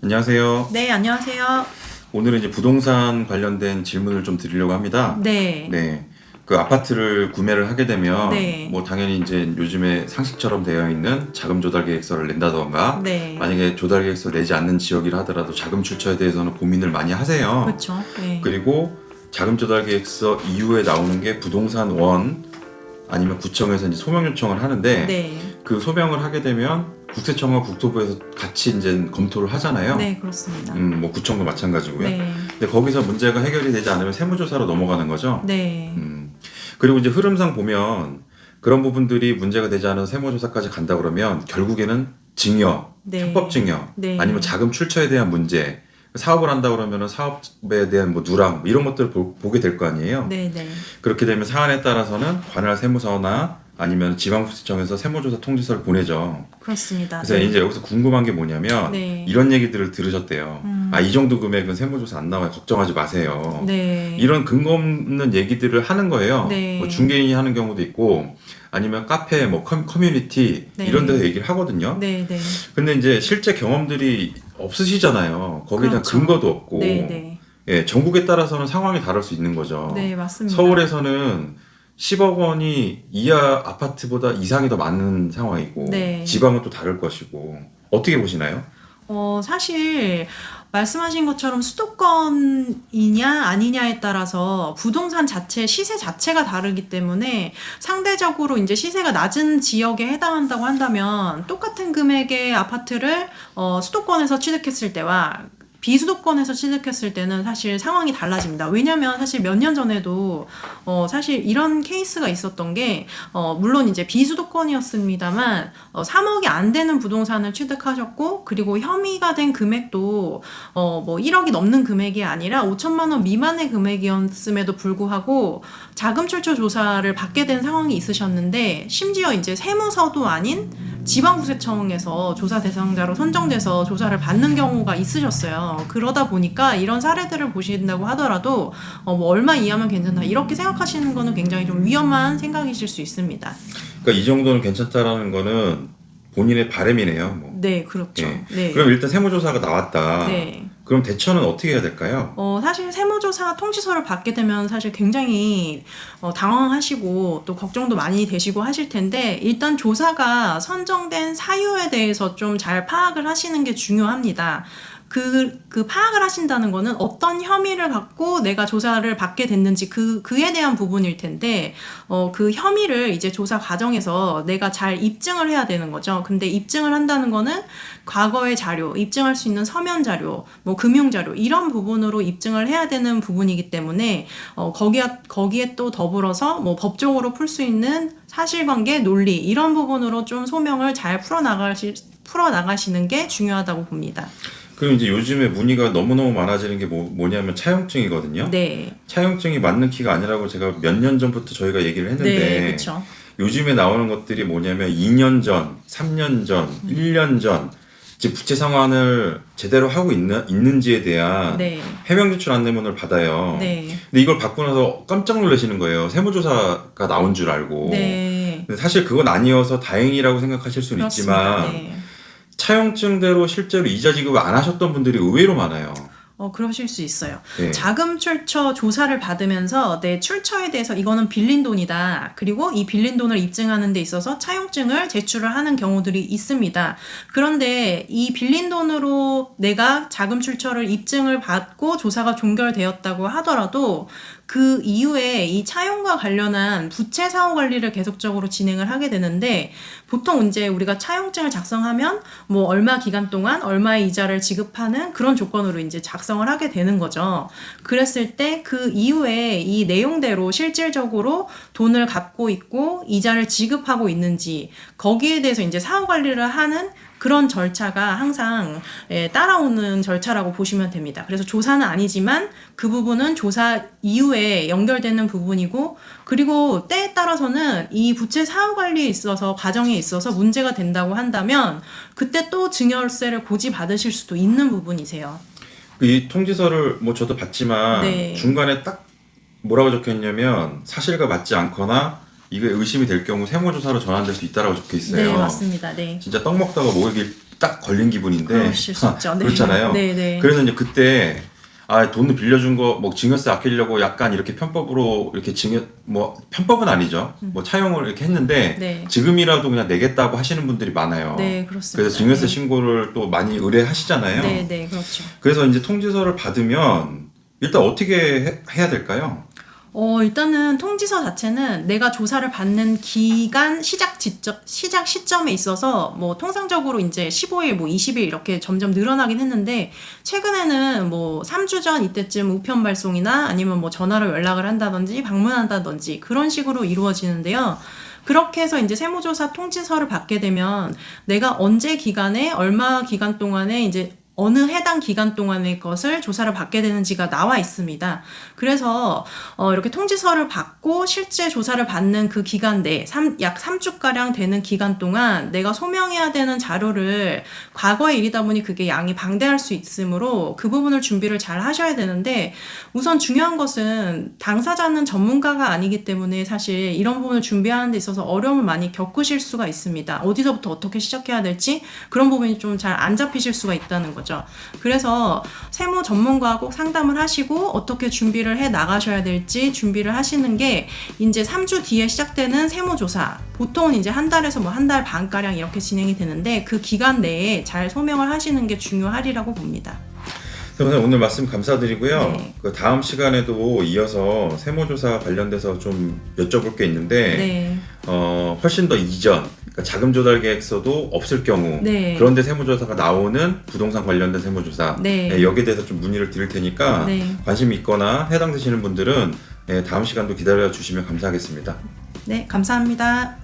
안녕하세요. 네, 안녕하세요. 오늘은 이제 부동산 관련된 질문을 좀 드리려고 합니다. 네. 네. 그 아파트를 구매를 하게 되면 네. 뭐 당연히 이제 요즘에 상식처럼 되어 있는 자금 조달 계획서를 낸다던가 네. 만약에 조달 계획서 내지 않는 지역이라 하더라도 자금 출처에 대해서는 고민을 많이 하세요. 그렇죠. 네. 그리고 자금 조달 계획서 이후에 나오는 게 부동산 원 아니면 구청에서 이제 소명 요청을 하는데 네. 그 소명을 하게 되면 국세청과 국토부에서 같이 이제 검토를 하잖아요. 네, 그렇습니다. 음, 뭐 구청도 마찬가지고요. 네. 근데 거기서 문제가 해결이 되지 않으면 세무조사로 넘어가는 거죠. 네. 음. 그리고 이제 흐름상 보면 그런 부분들이 문제가 되지 않아서 세무조사까지 간다 그러면 결국에는 증여, 네. 증여, 네. 아니면 자금 출처에 대한 문제, 사업을 한다 그러면은 사업에 대한 뭐 누락 뭐 이런 것들을 보, 보게 될 거 아니에요. 네, 네. 그렇게 되면 사안에 따라서는 관할 세무서나 아니면 지방국세청에서 세무조사 통지서를 보내죠. 그렇습니다. 그래서 네. 이제 여기서 궁금한 게 뭐냐면 네. 이런 얘기들을 들으셨대요. 음. 아이 정도 금액은 세무조사 안 나와요. 걱정하지 마세요. 네. 이런 근거 없는 얘기들을 하는 거예요. 네. 뭐 중개인이 하는 경우도 있고 아니면 카페, 뭐 커, 커뮤니티 네. 이런 데서 얘기를 하거든요. 네, 네. 근데 이제 실제 경험들이 없으시잖아요. 거기에 대한 그렇죠. 근거도 없고. 네, 네. 예, 전국에 따라서는 상황이 다를 수 있는 거죠. 네, 맞습니다. 서울에서는 10억 원이 이하 아파트보다 이상이 더 많은 상황이고 네. 지방은 또 다를 것이고 어떻게 보시나요? 어, 사실 말씀하신 것처럼 수도권이냐 아니냐에 따라서 부동산 자체 시세 자체가 다르기 때문에 상대적으로 이제 시세가 낮은 지역에 해당한다고 한다면 똑같은 금액의 아파트를 어, 수도권에서 취득했을 때와 비수도권에서 취득했을 때는 사실 상황이 달라집니다. 왜냐면 사실 몇 년 전에도 어 사실 이런 케이스가 있었던 게 어 물론 이제 비수도권이었습니다만 어 3억이 안 되는 부동산을 취득하셨고 그리고 혐의가 된 금액도 어 뭐 1억이 넘는 금액이 아니라 5천만 원 미만의 금액이었음에도 불구하고 자금 출처 조사를 받게 된 상황이 있으셨는데 심지어 이제 세무서도 아닌 지방국세청에서 조사 대상자로 선정돼서 조사를 받는 경우가 있으셨어요. 그러다 보니까 이런 사례들을 보신다고 하더라도 어, 뭐 얼마 이하면 괜찮다 이렇게 생각하시는 거는 굉장히 좀 위험한 생각이실 수 있습니다. 그러니까 이 정도는 괜찮다라는 거는 본인의 바람이네요. 뭐. 네, 그렇죠. 예. 네. 그럼 일단 세무조사가 나왔다. 네. 그럼 대처는 어떻게 해야 될까요? 어, 사실 세무조사 통지서를 받게 되면 사실 굉장히 어, 당황하시고 또 걱정도 많이 되시고 하실 텐데 일단 조사가 선정된 사유에 대해서 좀 잘 파악을 하시는 게 중요합니다. 그, 그 파악을 하신다는 거는 어떤 혐의를 갖고 내가 조사를 받게 됐는지 그, 그에 대한 부분일 텐데, 어, 그 혐의를 이제 조사 과정에서 내가 잘 입증을 해야 되는 거죠. 근데 입증을 한다는 거는 과거의 자료, 입증할 수 있는 서면 자료, 뭐 금융 자료, 이런 부분으로 입증을 해야 되는 부분이기 때문에, 어, 거기에, 거기에 또 더불어서 뭐 법적으로 풀 수 있는 사실관계, 논리, 이런 부분으로 좀 소명을 잘 풀어나가시, 풀어나가시는 게 중요하다고 봅니다. 그럼 이제 요즘에 문의가 너무너무 많아지는 게 뭐, 뭐냐면 차용증이거든요. 네. 차용증이 맞는 키가 아니라고 제가 몇 년 전부터 저희가 얘기를 했는데 네, 그렇죠. 요즘에 나오는 것들이 뭐냐면 2년 전, 3년 전, 1년 전 이제 부채 상환을 제대로 하고 있는, 있는지에 대한 네. 해명 제출 안내문을 받아요. 네. 근데 이걸 받고 나서 깜짝 놀라시는 거예요. 세무조사가 나온 줄 알고. 네. 근데 사실 그건 아니어서 다행이라고 생각하실 수는 그렇습니다. 있지만 네. 차용증대로 실제로 이자 지급을 안 하셨던 분들이 의외로 많아요. 어, 그러실 수 있어요. 네. 자금 출처 조사를 받으면서 내 출처에 대해서 이거는 빌린 돈이다. 그리고 이 빌린 돈을 입증하는 데 있어서 차용증을 제출을 하는 경우들이 있습니다. 그런데 이 빌린 돈으로 내가 자금 출처를 입증을 받고 조사가 종결되었다고 하더라도 그 이후에 이 차용과 관련한 부채 사후 관리를 계속적으로 진행을 하게 되는데 보통 이제 우리가 차용증을 작성하면 뭐 얼마 기간 동안 얼마의 이자를 지급하는 그런 조건으로 이제 작성을 하게 되는 거죠. 그랬을 때 그 이후에 이 내용대로 실질적으로 돈을 갚고 있고 이자를 지급하고 있는지 거기에 대해서 이제 사후 관리를 하는 그런 절차가 항상 예, 따라오는 절차라고 보시면 됩니다. 그래서 조사는 아니지만 그 부분은 조사 이후에 연결되는 부분이고 그리고 때에 따라서는 이 부채 사후 관리에 있어서 과정에 있어서 문제가 된다고 한다면 그때 또 증여세를 고지 받으실 수도 있는 부분이세요. 이 통지서를 뭐 저도 봤지만 네. 중간에 딱 뭐라고 적혀 있냐면 사실과 맞지 않거나 이게 의심이 될 경우 세무조사로 전환될 수 있다라고 적혀 있어요. 네, 맞습니다. 네. 진짜 떡 먹다가 목에 길딱 걸린 기분인데 있죠. 네. 그렇잖아요. 네, 네. 그래서 이제 그때 아 돈을 빌려준 거 뭐 증여세 아끼려고 약간 이렇게 편법으로 이렇게 증여 뭐 편법은 아니죠. 뭐 차용을 이렇게 했는데 음. 네. 지금이라도 그냥 내겠다고 하시는 분들이 많아요. 네, 그렇습니다. 그래서 증여세 네. 신고를 또 많이 의뢰하시잖아요. 네, 네, 그렇죠. 그래서 이제 통지서를 받으면 일단 어떻게 해, 해야 될까요? 어, 일단은 통지서 자체는 내가 조사를 받는 기간 시작 지점, 시작 시점에 있어서 뭐 통상적으로 이제 15일, 뭐 20일 이렇게 점점 늘어나긴 했는데 최근에는 뭐 3주 전 이때쯤 우편 발송이나 아니면 뭐 전화로 연락을 한다든지 방문한다든지 그런 식으로 이루어지는데요. 그렇게 해서 이제 세무조사 통지서를 받게 되면 내가 언제 기간에 얼마 기간 동안에 이제 어느 해당 기간 동안의 것을 조사를 받게 되는지가 나와 있습니다. 그래서 어, 이렇게 통지서를 받고 실제 조사를 받는 그 기간 내에 삼- 약 3주가량 되는 기간 동안 내가 소명해야 되는 자료를 과거의 일이다 보니 그게 양이 방대할 수 있으므로 그 부분을 준비를 잘 하셔야 되는데 우선 중요한 것은 당사자는 전문가가 아니기 때문에 사실 이런 부분을 준비하는 데 있어서 어려움을 많이 겪으실 수가 있습니다. 어디서부터 어떻게 시작해야 될지 그런 부분이 좀 잘 안 잡히실 수가 있다는 거죠. 그래서 세무 전문가와 꼭 상담을 하시고 어떻게 준비를 해 나가셔야 될지 준비를 하시는 게 이제 3주 뒤에 시작되는 세무조사 보통은 이제 한 달에서 뭐 한 달 반가량 이렇게 진행이 되는데 그 기간 내에 잘 소명을 하시는 게 중요하리라고 봅니다. 선생님 오늘 말씀 감사드리고요. 네. 그 다음 시간에도 이어서 세무조사 관련돼서 좀 여쭤볼 게 있는데 네. 어, 훨씬 더 이전, 그러니까 자금 조달 계획서도 없을 경우 네. 그런데 세무조사가 나오는 부동산 관련된 세무조사 네. 예, 여기에 대해서 좀 문의를 드릴 테니까 네. 관심 있거나 해당되시는 분들은 예, 다음 시간도 기다려 주시면 감사하겠습니다. 네, 감사합니다.